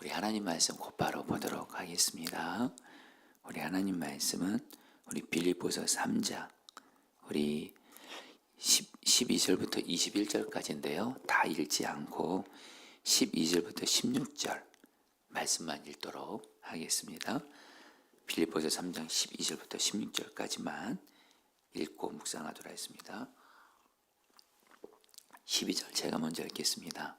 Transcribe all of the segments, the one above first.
우리 하나님 말씀 곧바로 보도록 하겠습니다. 우리 하나님 말씀은 우리 빌립보서 3장 우리 10, 12절부터 21절까지인데요. 다 읽지 않고 12절부터 16절 말씀만 읽도록 하겠습니다. 빌립보서 3장 12절부터 16절까지만 읽고 묵상하도록 하겠습니다. 12절 제가 먼저 읽겠습니다.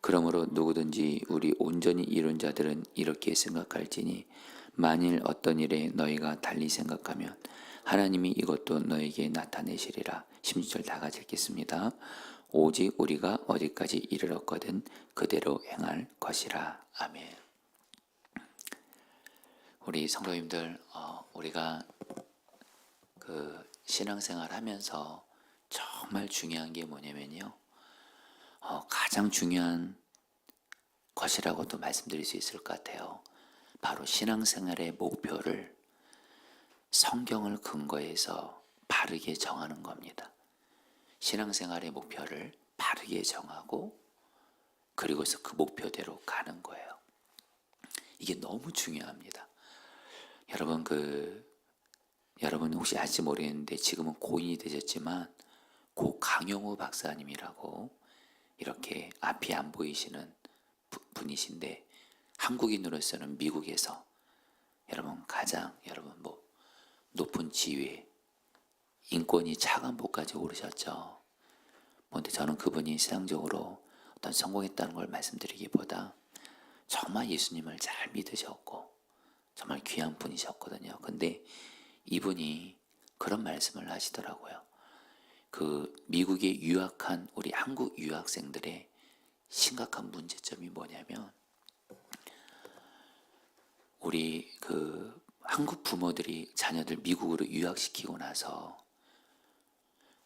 그러므로 누구든지 우리 온전히 이룬 자들은 이렇게 생각할지니 만일 어떤 일에 너희가 달리 생각하면 하나님이 이것도 너에게 나타내시리라. 16절 다 같이 읽겠습니다. 오직 우리가 어디까지 이르렀거든 그대로 행할 것이라. 아멘. 우리 성도님들, 어, 우리가 그 신앙생활 하면서 정말 중요한 게 뭐냐면요. 어, 가장 중요한 것이라고도 말씀드릴 수 있을 것 같아요. 바로 신앙생활의 목표를 성경을 근거해서 바르게 정하는 겁니다. 신앙생활의 목표를 바르게 정하고 그리고서 그 목표대로 가는 거예요. 이게 너무 중요합니다. 여러분 그 여러분 혹시 아실지 모르겠는데 지금은 고인이 되셨지만 고 강용호 박사님이라고 이렇게 앞이 안 보이시는 부- 분이신데 한국인으로서는 미국에서 여러분 가장 여러분 뭐 높은 지위 인권이 차관보까지 오르셨죠. 뭔데 저는 그분이 세상적으로 어떤 성공했다는 걸 말씀드리기보다 정말 예수님을 잘 믿으셨고 정말 귀한 분이셨거든요. 근데 이분이 그런 말씀을 하시더라고요. 그 미국에 유학한 우리 한국 유학생들의 심각한 문제점이 뭐냐면 우리 그 한국 부모들이 자녀들 미국으로 유학시키고 나서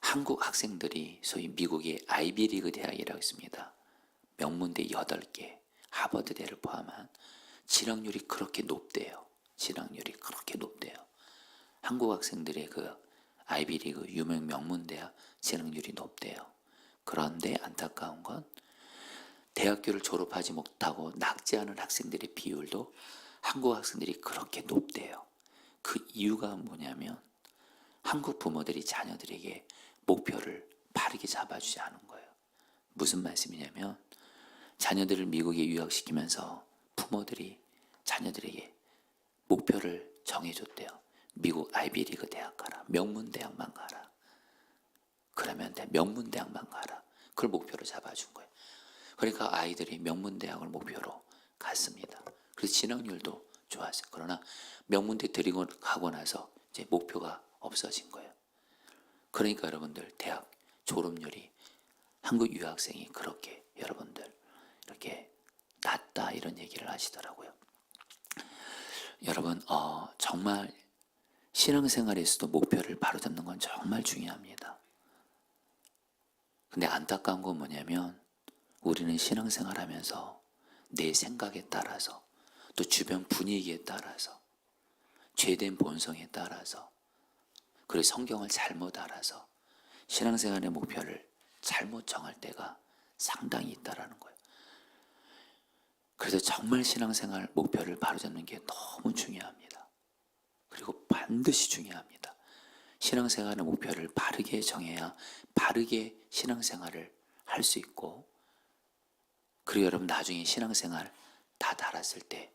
한국 학생들이 소위 미국의 아이비리그 대학이라고 있습니다. 명문대 8개, 하버드대를 포함한 진학률이 그렇게 높대요. 진학률이 그렇게 높대요. 한국 학생들의 그 아이비리그 유명 명문대학 진학률이 높대요. 그런데 안타까운 건 대학교를 졸업하지 못하고 낙제하는 학생들의 비율도 한국 학생들이 그렇게 높대요. 그 이유가 뭐냐면 한국 부모들이 자녀들에게 목표를 바르게 잡아주지 않은 거예요. 무슨 말씀이냐면 자녀들을 미국에 유학시키면서 부모들이 자녀들에게 목표를 정해줬대요. 미국 아이비리그 대학 가라. 명문 대학만 가라. 그러면 돼. 명문 대학만 가라. 그걸 목표로 잡아준 거예요. 그러니까 아이들이 명문 대학을 목표로 갔습니다. 그래서 진학률도 좋았어요. 그러나 명문대 데리고 가고 나서 이제 목표가 없어진 거예요. 그러니까 여러분들 대학 졸업률이 한국 유학생이 그렇게 여러분들 이렇게 낮다 이런 얘기를 하시더라고요. 여러분 어, 정말 신앙생활에서도 목표를 바로잡는 건 정말 중요합니다. 근데 안타까운 건 뭐냐면 우리는 신앙생활 하면서 내 생각에 따라서 또 주변 분위기에 따라서 죄된 본성에 따라서 그리고 성경을 잘못 알아서 신앙생활의 목표를 잘못 정할 때가 상당히 있다라는 거예요. 그래서 정말 신앙생활 목표를 바로잡는 게 너무 중요합니다. 그리고 반드시 중요합니다. 신앙생활의 목표를 바르게 정해야 바르게 신앙생활을 할 수 있고 그리고 여러분 나중에 신앙생활 다 달았을 때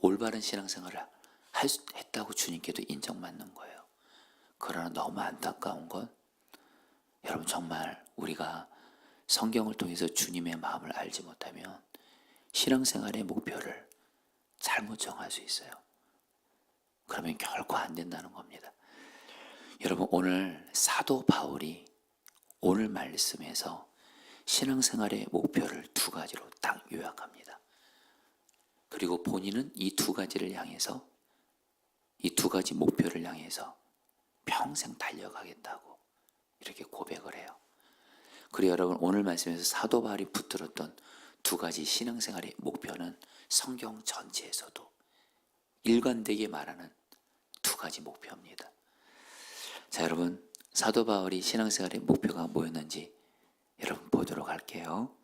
올바른 신앙생활을 했다고 주님께도 인정받는 거예요. 그러나 너무 안타까운 건 여러분 정말 우리가 성경을 통해서 주님의 마음을 알지 못하면 신앙생활의 목표를 잘못 정할 수 있어요. 그러면 결코 안 된다는 겁니다. 여러분 오늘 사도 바울이 오늘 말씀에서 신앙생활의 목표를 두 가지로 딱 요약합니다. 그리고 본인은 이 두 가지를 향해서 이 두 가지 목표를 향해서 평생 달려가겠다고 이렇게 고백을 해요. 그리고 여러분 오늘 말씀에서 사도 바울이 붙들었던 두 가지 신앙생활의 목표는 성경 전체에서도 일관되게 말하는 두 가지 목표입니다. 자, 여러분 사도 바울이 신앙생활의 목표가 뭐였는지 여러분 보도록 할게요.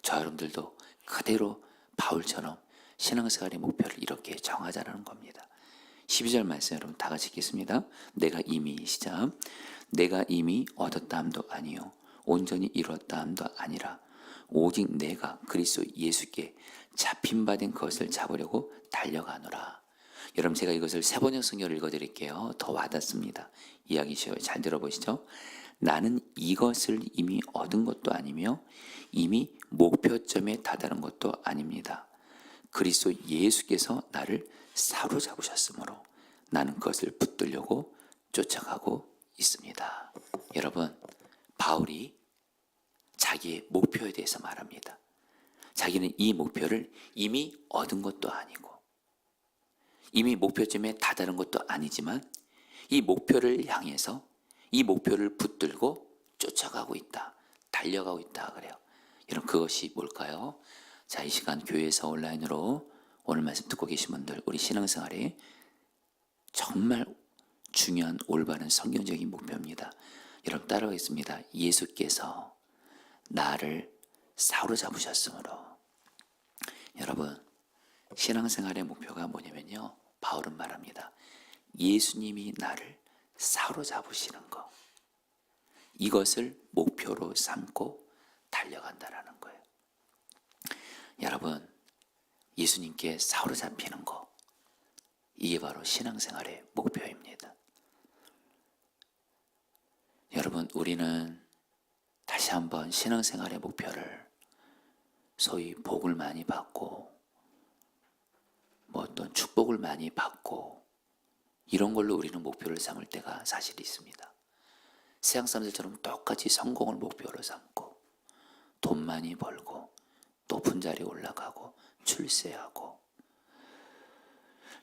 저 여러분들도 그대로 바울처럼 신앙생활의 목표를 이렇게 정하자라는 겁니다. 12절 말씀 여러분 다 같이 읽겠습니다. 내가 이미 시작 내가 이미 얻었다 함도 아니요 온전히 이뤘다 함도 아니라 오직 내가 그리스도 예수께 잡힌 바 된 것을 잡으려고 달려가노라. 여러분 제가 이것을 세 번역 성경을 읽어드릴게요. 더 와닿습니다. 이야기 쉬워요. 잘 들어보시죠. 나는 이것을 이미 얻은 것도 아니며 이미 목표점에 다다른 것도 아닙니다. 그리스도 예수께서 나를 사로잡으셨으므로 나는 그것을 붙들려고 쫓아가고 있습니다. 여러분, 바울이 자기의 목표에 대해서 말합니다. 자기는 이 목표를 이미 얻은 것도 아니고 이미 목표점에 다다른 것도 아니지만 이 목표를 향해서 이 목표를 붙들고 쫓아가고 있다. 달려가고 있다 그래요. 여러분 그것이 뭘까요? 자, 이 시간 교회에서 온라인으로 오늘 말씀 듣고 계신 분들 우리 신앙생활에 정말 중요한 올바른 성경적인 목표입니다. 여러분 따라하겠습니다. 예수께서 나를 사로잡으셨으므로 여러분 신앙생활의 목표가 뭐냐면요. 바울은 말합니다. 예수님이 나를 사로잡으시는 것. 이것을 목표로 삼고 달려간다라는 거예요. 여러분, 예수님께 사로잡히는 것. 이게 바로 신앙생활의 목표입니다. 여러분, 우리는 다시 한번 신앙생활의 목표를 소위 복을 많이 받고 뭐 어떤 축복을 많이 받고 이런 걸로 우리는 목표를 삼을 때가 사실 있습니다. 세상 사람들처럼 똑같이 성공을 목표로 삼고 돈 많이 벌고 높은 자리에 올라가고 출세하고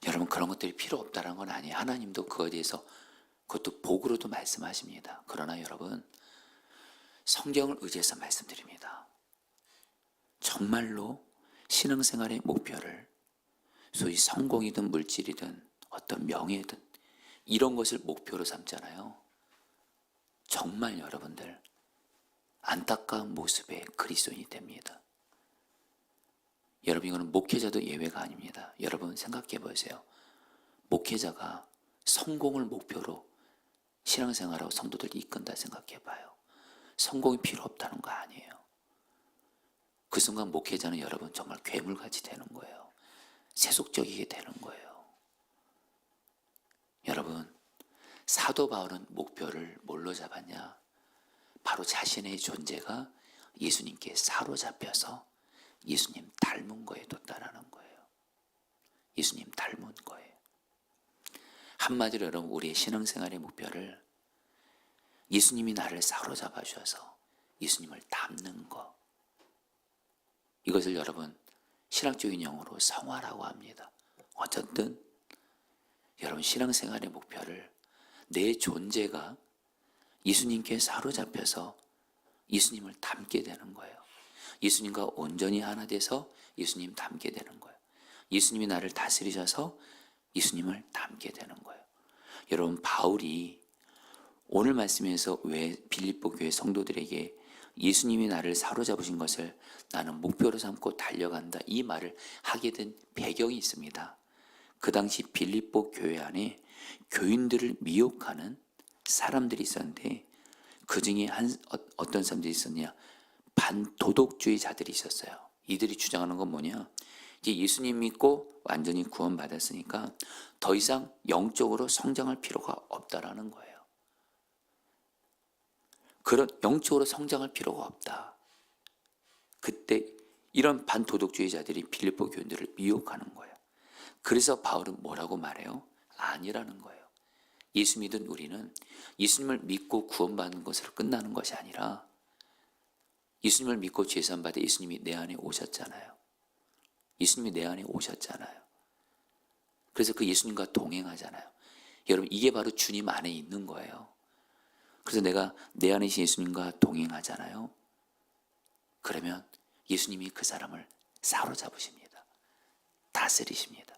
여러분 그런 것들이 필요 없다는 건 아니에요. 하나님도 그거에 대해서 그것도 복으로도 말씀하십니다. 그러나 여러분 성경을 의지해서 말씀드립니다. 정말로 신앙생활의 목표를 소위 성공이든 물질이든 어떤 명예든 이런 것을 목표로 삼잖아요. 정말 여러분들 안타까운 모습의 그리스도인이 됩니다. 여러분 이거는 목회자도 예외가 아닙니다. 여러분 생각해 보세요. 목회자가 성공을 목표로 신앙생활하고 성도들 이끈다 생각해 봐요. 성공이 필요 없다는 거 아니에요. 그 순간 목회자는 여러분 정말 괴물같이 되는 거예요. 세속적이게 되는 거예요. 여러분, 사도 바울은 목표를 뭘로 잡았냐? 바로 자신의 존재가 예수님께 사로잡혀서 예수님 닮은 거에 뒀다라는 거예요. 예수님 닮은 거예요. 한마디로 여러분, 우리의 신앙생활의 목표를 예수님이 나를 사로잡아 주셔서 예수님을 닮는 것. 이것을 여러분 신학적인 용어로 성화라고 합니다. 어쨌든 여러분 신앙생활의 목표를 내 존재가 예수님께 사로잡혀서 예수님을 닮게 되는 거예요. 예수님과 온전히 하나 돼서 예수님 닮게 되는 거예요. 예수님이 나를 다스리셔서 예수님을 닮게 되는 거예요. 여러분 바울이 오늘 말씀에서 왜 빌립보 교회 성도들에게 예수님이 나를 사로잡으신 것을 나는 목표로 삼고 달려간다 이 말을 하게 된 배경이 있습니다. 그 당시 빌립보 교회 안에 교인들을 미혹하는 사람들이 있었는데 그 중에 한 어- 어떤 사람들이 있었냐 반도덕주의자들이 있었어요. 이들이 주장하는 건 뭐냐? 이제 예수님 믿고 완전히 구원받았으니까 더 이상 영적으로 성장할 필요가 없다라는 거예요. 그런 영적으로 성장할 필요가 없다. 그때 이런 반도덕주의자들이 빌립보 교인들을 미혹하는 거예요. 그래서 바울은 뭐라고 말해요? 아니라는 거예요. 예수 믿은 우리는 예수님을 믿고 구원받는 것으로 끝나는 것이 아니라 예수님을 믿고 죄산 받아 예수님이 내 안에 오셨잖아요. 예수님이 내 안에 오셨잖아요. 그래서 그 예수님과 동행하잖아요. 여러분, 이게 바로 주님 안에 있는 거예요. 그래서 내가 내 안에 계신 예수님과 동행하잖아요. 그러면 예수님이 그 사람을 사로잡으십니다. 다스리십니다.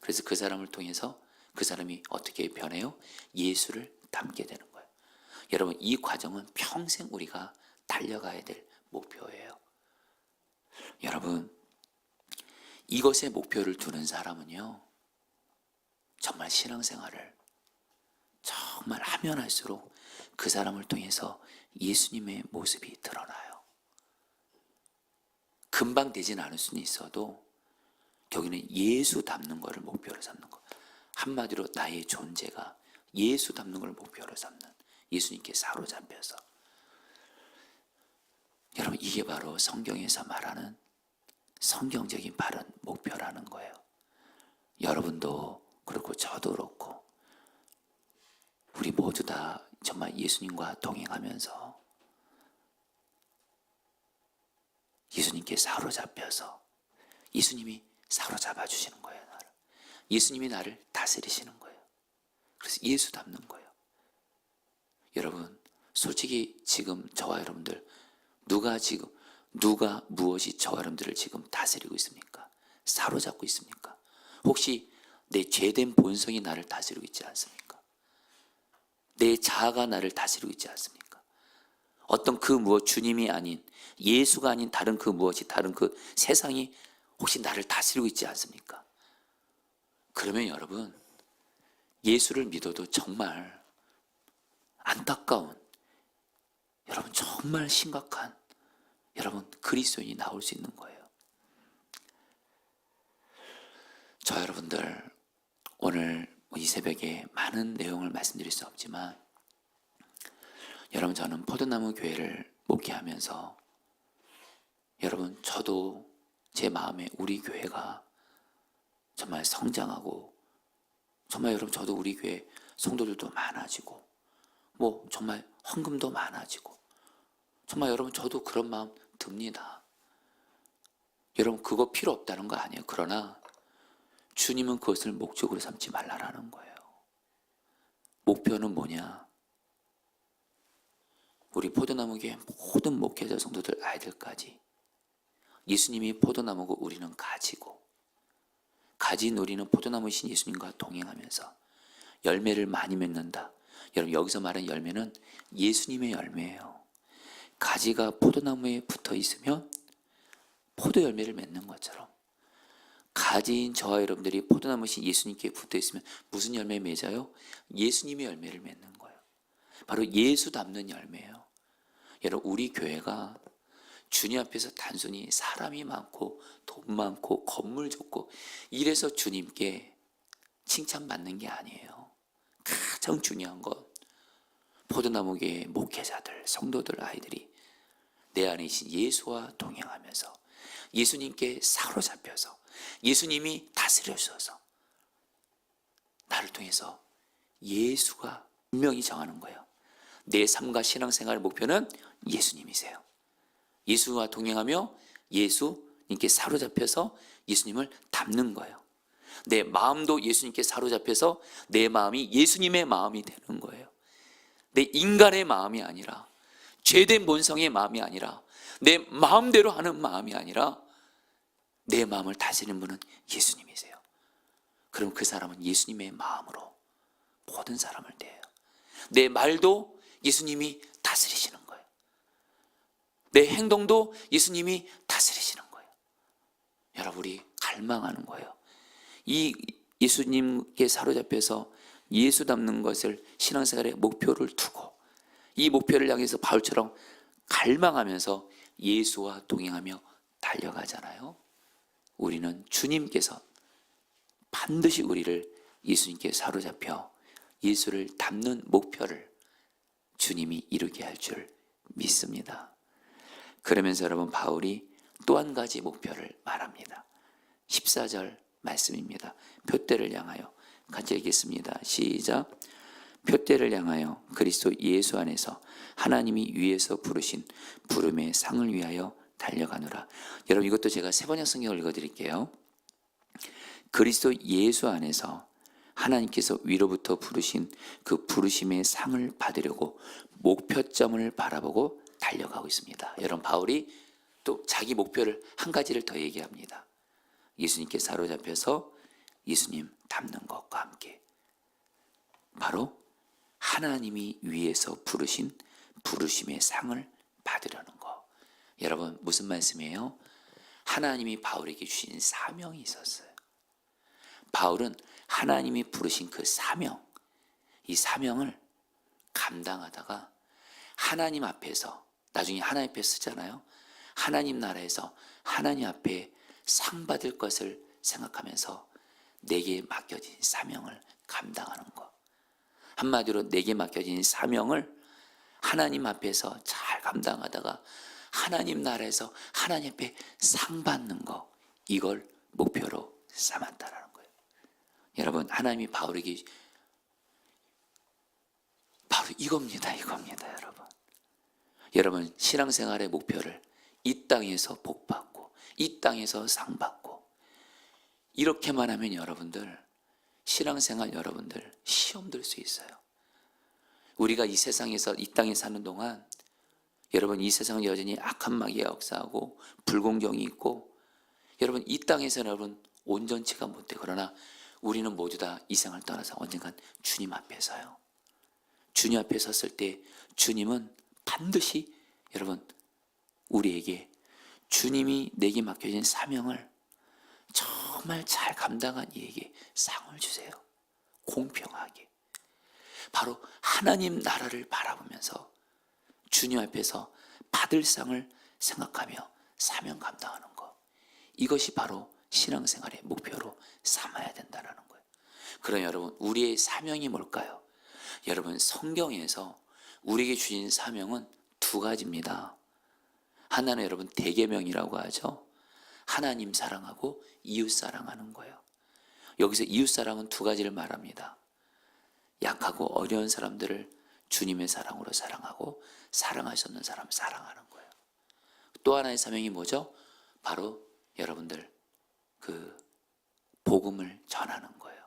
그래서 그 사람을 통해서 그 사람이 어떻게 변해요? 예수를 닮게 되는 거예요. 여러분, 이 과정은 평생 우리가 달려가야 될 목표예요. 여러분, 이것에 목표를 두는 사람은요, 정말 신앙생활을 정말 하면 할수록 그 사람을 통해서 예수님의 모습이 드러나요. 금방 되진 않을 수는 있어도 여기는 예수 닮는 것을 목표로 삼는 것. 한마디로 나의 존재가 예수 닮는 걸 목표로 삼는 예수님께 사로잡혀서 여러분 이게 바로 성경에서 말하는 성경적인 바른 목표라는 거예요. 여러분도 그렇고 저도 그렇고 우리 모두 다 정말 예수님과 동행하면서 예수님께 사로잡혀서 예수님이 사로잡아 주시는 거예요, 나를. 예수님이 나를 다스리시는 거예요. 그래서 예수 닮는 거예요. 여러분, 솔직히 지금 저와 여러분들 누가 지금 누가 무엇이 저와 여러분들을 지금 다스리고 있습니까? 사로잡고 있습니까? 혹시 내 죄된 본성이 나를 다스리고 있지 않습니까? 내 자아가 나를 다스리고 있지 않습니까? 어떤 그 무엇 주님이 아닌 예수가 아닌 다른 그 무엇이 다른 그 세상이 혹시 나를 다스리고 있지 않습니까? 그러면 여러분 예수를 믿어도 정말 안타까운 여러분 정말 심각한 여러분 그리스도인이 나올 수 있는 거예요. 저 여러분들 오늘 이 새벽에 많은 내용을 말씀드릴 수 없지만 여러분 저는 포도나무 교회를 목회하면서 여러분 저도 제 마음에 우리 교회가 정말 성장하고 정말 여러분 저도 우리 교회 성도들도 많아지고 뭐 정말 헌금도 많아지고 정말 여러분 저도 그런 마음 듭니다. 여러분 그거 필요 없다는 거 아니에요. 그러나 주님은 그것을 목적으로 삼지 말라라는 거예요. 목표는 뭐냐? 우리 포도나무교회 모든 목회자 성도들 아이들까지 예수님이 포도나무고 우리는 가지고 가진 우리는 포도나무이신 예수님과 동행하면서 열매를 많이 맺는다. 여러분 여기서 말하는 열매는 예수님의 열매예요. 가지가 포도나무에 붙어 있으면 포도 열매를 맺는 것처럼 가지인 저와 여러분들이 포도나무 신 예수님께 붙어 있으면 무슨 열매 맺어요? 예수님의 열매를 맺는 거예요. 바로 예수 닮는 열매예요. 여러분 우리 교회가 주님 앞에서 단순히 사람이 많고 돈 많고 건물 좋고 이래서 주님께 칭찬받는 게 아니에요. 가장 중요한 건 포도나무계의 목회자들, 성도들, 아이들이 내 안에 계신 예수와 동행하면서 예수님께 사로잡혀서 예수님이 다스려 주셔서 나를 통해서 예수가 분명히 정하는 거예요. 내 삶과 신앙생활의 목표는 예수님이세요. 예수와 동행하며 예수님께 사로잡혀서 예수님을 닮는 거예요. 내 마음도 예수님께 사로잡혀서 내 마음이 예수님의 마음이 되는 거예요. 내 인간의 마음이 아니라 죄된 본성의 마음이 아니라 내 마음대로 하는 마음이 아니라 내 마음을 다스리는 분은 예수님이세요. 그럼 그 사람은 예수님의 마음으로 모든 사람을 대해요. 내 말도 예수님이 다스리시는 거예요. 내 행동도 예수님이 다스리시는 거예요. 여러분 우리 갈망하는 거예요. 이 예수님께 사로잡혀서 예수 닮는 것을 신앙생활의 목표를 두고 이 목표를 향해서 바울처럼 갈망하면서 예수와 동행하며 달려가잖아요. 우리는 주님께서 반드시 우리를 예수님께 사로잡혀 예수를 닮는 목표를 주님이 이루게 할 줄 믿습니다. 그러면서 여러분 바울이 또 한 가지 목표를 말합니다. 14절 말씀입니다. 표대를 향하여 같이 읽겠습니다. 시작. 표대를 향하여 그리스도 예수 안에서 하나님이 위에서 부르신 부름의 상을 위하여 달려가노라. 여러분 이것도 제가 세 번역 성경을 읽어드릴게요. 그리스도 예수 안에서 하나님께서 위로부터 부르신 그 부르심의 상을 받으려고 목표점을 바라보고 달려가고 있습니다. 여러분 바울이 또 자기 목표를 한 가지를 더 얘기합니다. 예수님께 사로잡혀서 예수님 닮는 것과 함께 바로 하나님이 위에서 부르신 부르심의 상을 받으려는 거. 여러분 무슨 말씀이에요? 하나님이 바울에게 주신 사명이 있었어요. 바울은 하나님이 부르신 그 사명, 이 사명을 감당하다가 하나님 앞에서 나중에 하나님 앞에 쓰잖아요. 하나님 나라에서 하나님 앞에 상 받을 것을 생각하면서 내게 맡겨진 사명을 감당하는 것. 한마디로 내게 맡겨진 사명을 하나님 앞에서 잘 감당하다가 하나님 나라에서 하나님 앞에 상 받는 거 이걸 목표로 삼았다라는 거예요. 여러분 하나님이 바울에게 바로 이겁니다. 이겁니다, 여러분. 여러분 신앙생활의 목표를 이 땅에서 복 받고 이 땅에서 상 받고 이렇게만 하면 여러분들 신앙생활 여러분들 시험 들 수 있어요. 우리가 이 세상에서 이 땅에 사는 동안 여러분 이 세상은 여전히 악한 마귀가 역사하고 불공정이 있고 여러분 이 땅에서 여러분 온전치가 못돼 그러나 우리는 모두 다 이 생을 떠나서 언젠간 주님 앞에 서요. 주님 앞에 섰을 때 주님은 반드시 여러분 우리에게 주님이 내게 맡겨진 사명을 정말 잘 감당한 이에게 상을 주세요. 공평하게. 바로 하나님 나라를 바라보면서 주님 앞에서 받을 상을 생각하며 사명 감당하는 것. 이것이 바로 신앙생활의 목표로 삼아야 된다는 거예요. 그럼 여러분, 우리의 사명이 뭘까요? 여러분, 성경에서 우리에게 주신 사명은 두 가지입니다. 하나는 여러분, 대계명이라고 하죠. 하나님 사랑하고 이웃 사랑하는 거예요. 여기서 이웃 사랑은 두 가지를 말합니다. 약하고 어려운 사람들을 주님의 사랑으로 사랑하고 없는 사람 사랑하는 거예요. 또 하나의 사명이 뭐죠? 바로 여러분들 그 복음을 전하는 거예요.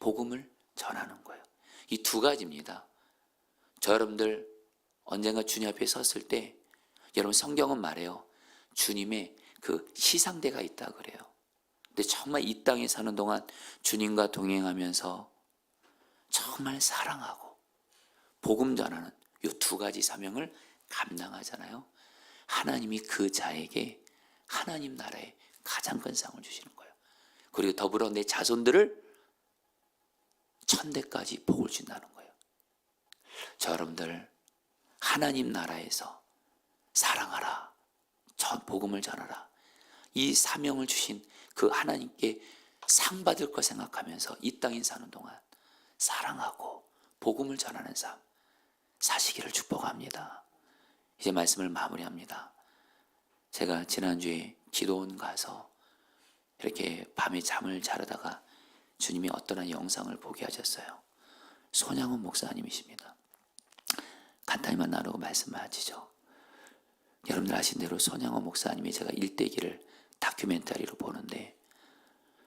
복음을 전하는 거예요. 이 두 가지입니다. 저 여러분들 언젠가 주님 앞에 섰을 때 여러분 성경은 말해요. 주님의 그 시상대가 있다 그래요. 근데 정말 이 땅에 사는 동안 주님과 동행하면서 정말 사랑하고 복음 전하는 이 두 가지 사명을 감당하잖아요. 하나님이 그 자에게 하나님 나라의 가장 큰 상을 주시는 거예요. 그리고 더불어 내 자손들을 천대까지 복을 준다는 거예요. 저 여러분들 하나님 나라에서 사랑하라. 전 복음을 전하라. 이 사명을 주신 그 하나님께 상 받을 거 생각하면서 이 땅에 사는 동안 사랑하고 복음을 전하는 삶 사시기를 축복합니다. 이제 말씀을 마무리합니다. 제가 지난주에 기도원 가서 이렇게 밤에 잠을 자려다가 주님이 어떤 한 영상을 보게 하셨어요. 손양훈 목사님이십니다. 간단히만 나누고 말씀하시죠. 여러분들 아신 대로 손양훈 목사님이 제가 일대기를 다큐멘터리로 보는데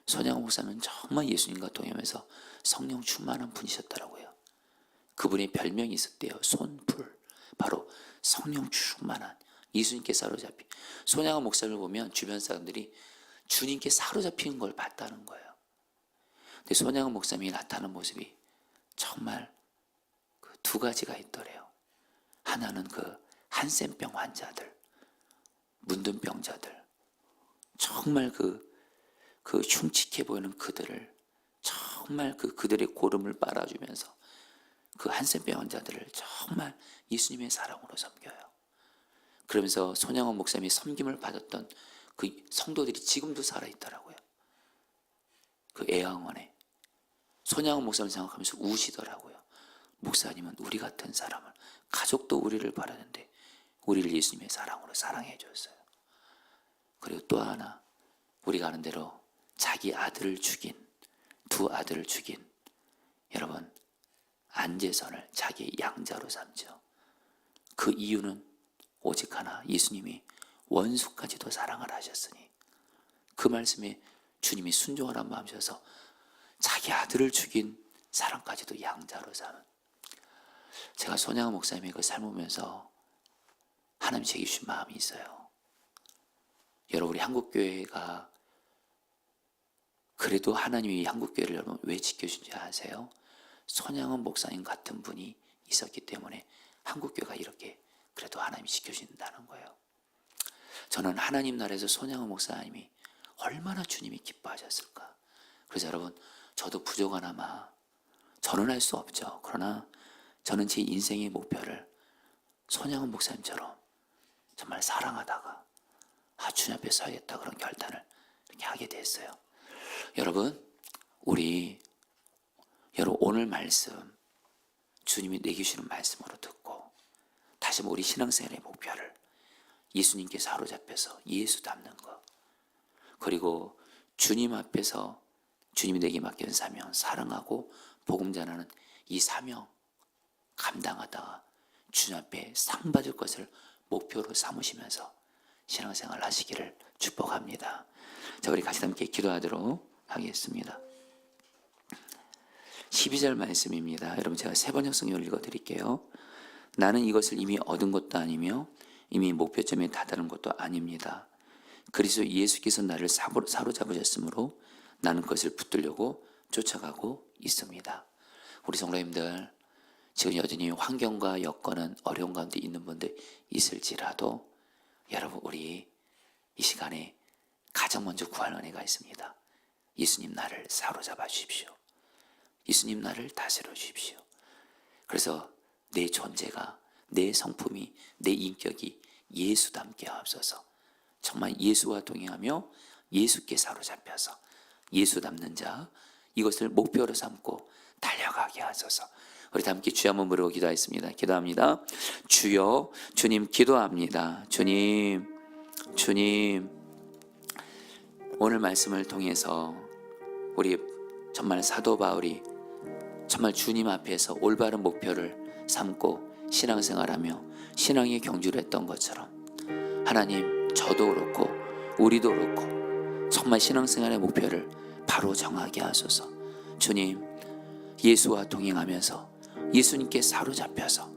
손양훈 목사는 정말 예수님과 동행하면서 성령 충만한 분이셨더라고요. 그분의 별명이 있었대요. 손풀. 바로 성령 충만한 예수님께 사로잡힌 손양훈 목사를 보면 주변 사람들이 주님께 사로잡힌 걸 봤다는 거예요. 근데 손양훈 목사님이 나타나는 모습이 정말 그 두 가지가 있더래요. 하나는 그 한센병 환자들, 문둥병자들, 정말 그, 그 흉측해 보이는 그들을 정말 그 그들의 고름을 빨아주면서 그 한센병 환자들을 정말 예수님의 사랑으로 섬겨요. 그러면서 손양원 목사님이 섬김을 받았던 그 성도들이 지금도 살아있더라고요. 그 애양원에. 손양원 목사님 생각하면서 우시더라고요. 목사님은 우리 같은 사람을, 가족도 우리를 바라는데 우리를 예수님의 사랑으로 사랑해 줬어요. 그리고 또 하나, 우리가 아는 대로 자기 아들을 죽인, 두 아들을 죽인, 여러분, 안재선을 자기 양자로 삼죠. 그 이유는 오직 하나 예수님이 원수까지도 사랑을 하셨으니 그 말씀에 주님이 순종하란 마음이셔서 자기 아들을 죽인 사람까지도 양자로 사는 제가 손양호 목사님의 그 삶을 보면서 하나님 제게 주신 마음이 있어요. 여러분 우리 한국교회가 그래도 하나님이 한국교회를 여러분 왜 지켜준지 아세요? 손양원 목사님 같은 분이 있었기 때문에 한국교회가 이렇게 그래도 하나님이 지켜준다는 거예요. 저는 하나님 나라에서 손양원 목사님이 얼마나 주님이 기뻐하셨을까. 그래서 여러분 저도 부족하나마 저는 할 수 없죠. 그러나 저는 제 인생의 목표를 손양원 목사님처럼 정말 사랑하다가 아 주님 앞에 서야겠다 그런 결단을 이렇게 하게 됐어요. 여러분 우리 여러분 오늘 말씀 주님이 내게 주시는 말씀으로 듣고 다시 우리 신앙생활의 목표를 예수님께 사로잡혀서 예수 닮는 것 그리고 주님 앞에서 주님이 내게 맡긴 사명 사랑하고 복음 전하는 이 사명 감당하다가 주님 앞에 상 받을 것을 목표로 삼으시면서 신앙생활 하시기를 축복합니다. 자, 우리 같이 함께 기도하도록 하겠습니다. 12절 말씀입니다. 여러분 제가 세 번 역 성경을 읽어 드릴게요. 나는 이것을 이미 얻은 것도 아니며 이미 목표점에 다다른 것도 아닙니다. 그리스도 예수께서 나를 사로- 사로잡으셨으므로 나는 그것을 붙들려고 쫓아가고 있습니다. 우리 성도님들 지금 여전히 환경과 여건은 어려운 가운데 있는 분들 있을지라도 여러분 우리 이 시간에 가장 먼저 구할 은혜가 있습니다. 예수님 나를 사로잡아 주십시오. 예수님 나를 다스려 주십시오. 그래서 내 존재가 내 성품이 내 인격이 예수답게 하옵소서. 정말 예수와 동행하며 예수께 사로잡혀서 예수 닮는 자 이것을 목표로 삼고 달려가게 하소서. 우리 다 함께 주여 한번 부르고 기도하겠습니다. 기도합니다. 주여 주님 기도합니다. 주님 주님 오늘 말씀을 통해서 우리 정말 사도 바울이 정말 주님 앞에서 올바른 목표를 삼고 신앙생활하며 신앙의 경주를 했던 것처럼 하나님 저도 그렇고 우리도 그렇고 정말 신앙생활의 목표를 바로 정하게 하소서. 주님 예수와 동행하면서 예수님께 사로잡혀서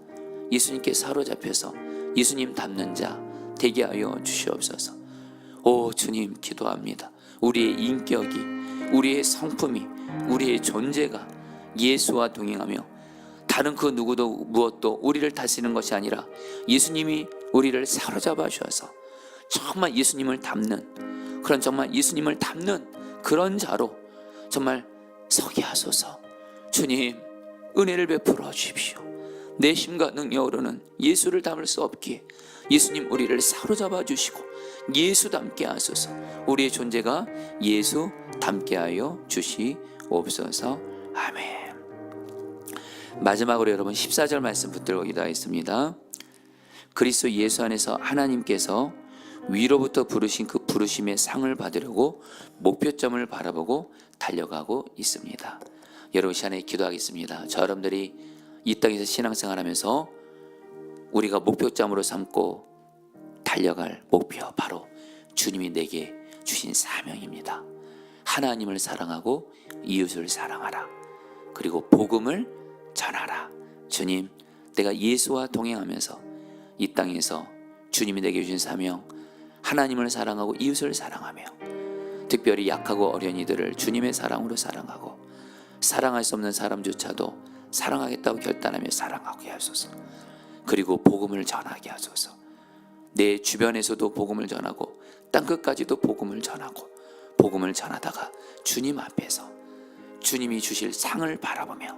예수님께 사로잡혀서 예수님 닮는 자 되게 하여 주시옵소서. 오 주님 기도합니다. 우리의 인격이 우리의 성품이 우리의 존재가 예수와 동행하며 다른 그 누구도 무엇도 우리를 다스리는 것이 아니라 예수님이 우리를 사로잡아 주셔서 정말 예수님을 닮는 그런 정말 예수님을 닮는 그런 자로 정말 서게 하소서. 주님 은혜를 베풀어 주십시오. 내 심과 능력으로는 예수를 닮을 수 없기에 예수님 우리를 사로잡아 주시고 예수 닮게 하소서. 우리의 존재가 예수 닮게 하여 주시옵소서. 아멘 마지막으로 여러분 14절 말씀 붙들고 기도하겠습니다. 그리스도 예수 안에서 하나님께서 위로부터 부르신 그 부르심의 상을 받으려고 목표점을 바라보고 달려가고 있습니다. 여러분 시간에 기도하겠습니다. 저 여러분들이 이 땅에서 신앙생활하면서 우리가 목표점으로 삼고 달려갈 목표 바로 주님이 내게 주신 사명입니다. 하나님을 사랑하고 이웃을 사랑하라. 그리고 복음을 전하라. 주님, 내가 예수와 동행하면서 이 땅에서 주님이 내게 주신 사명, 하나님을 사랑하고 이웃을 사랑하며 특별히 약하고 어린이들을 주님의 사랑으로 사랑하고 사랑할 수 없는 사람조차도 사랑하겠다고 결단하며 사랑하게 하소서. 그리고 복음을 전하게 하소서. 내 주변에서도 복음을 전하고 땅 끝까지도 복음을 전하고 복음을 전하다가 주님 앞에서 주님이 주실 상을 바라보며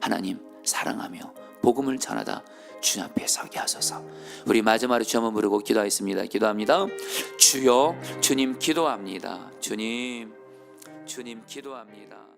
하나님 사랑하며 복음을 전하다 주님 앞에 서게 하소서. 우리 마지막으로 주 한번 부르고 기도하겠습니다. 기도합니다. 주여 주님 기도합니다. 주님 주님 기도합니다.